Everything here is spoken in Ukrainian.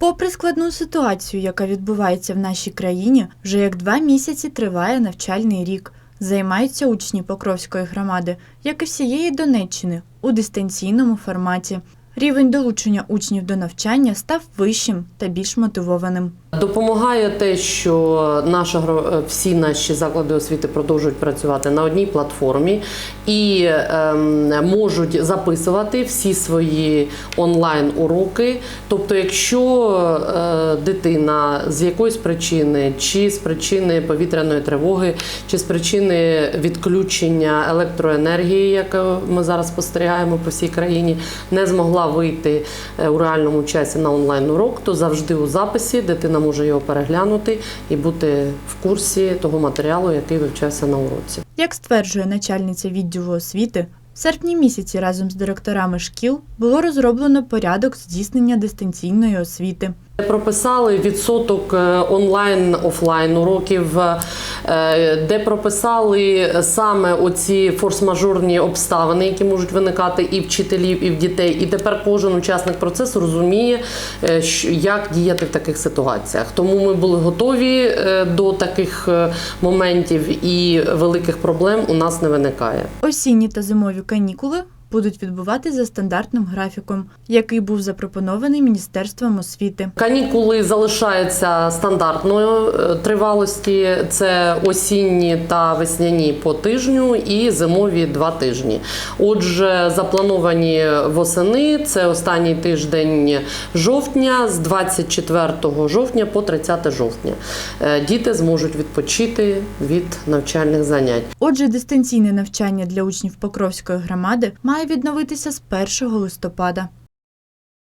Попри складну ситуацію, яка відбувається в нашій країні, вже як два місяці триває навчальний рік. Займаються учні Покровської громади, як і всієї Донеччини, у дистанційному форматі. Рівень долучення учнів до навчання став вищим та більш мотивованим. Допомагає те, що наша е, всі наші заклади освіти продовжують працювати на одній платформі і ем, можуть записувати всі свої онлайн уроки. Тобто, якщо е, дитина з якоїсь причини, чи з причини повітряної тривоги, чи з причини відключення електроенергії, яке ми зараз спостерігаємо по всій країні, не змогла вийти е, у реальному часі на онлайн урок, то завжди у записі дитина може його переглянути і бути в курсі того матеріалу, який вивчався на уроці. Як стверджує начальниця відділу освіти, в серпні місяці разом з директорами шкіл було розроблено порядок здійснення дистанційної освіти. Прописали відсоток е, онлайн офлайн уроків, де прописали саме оці форс-мажорні обставини, які можуть виникати і вчителів, і в дітей. І тепер кожен учасник процесу розуміє, е, як діяти в таких ситуаціях. Тому ми були готові е, до таких е, моментів, і великих проблем у нас не виникає. Осінні та зимові канікули будуть відбувати за стандартним графіком, який був запропонований Міністерством освіти. Канікули залишаються стандартної е, тривалості. Це осінні та весняні по тижню і зимові два тижні. Отже, заплановані восени це останній тиждень жовтня з 24 жовтня по 30 жовтня. Е, Діти зможуть відпочити від навчальних занять. Отже, дистанційне навчання для учнів Покровської громади має відновитися з 1 листопада.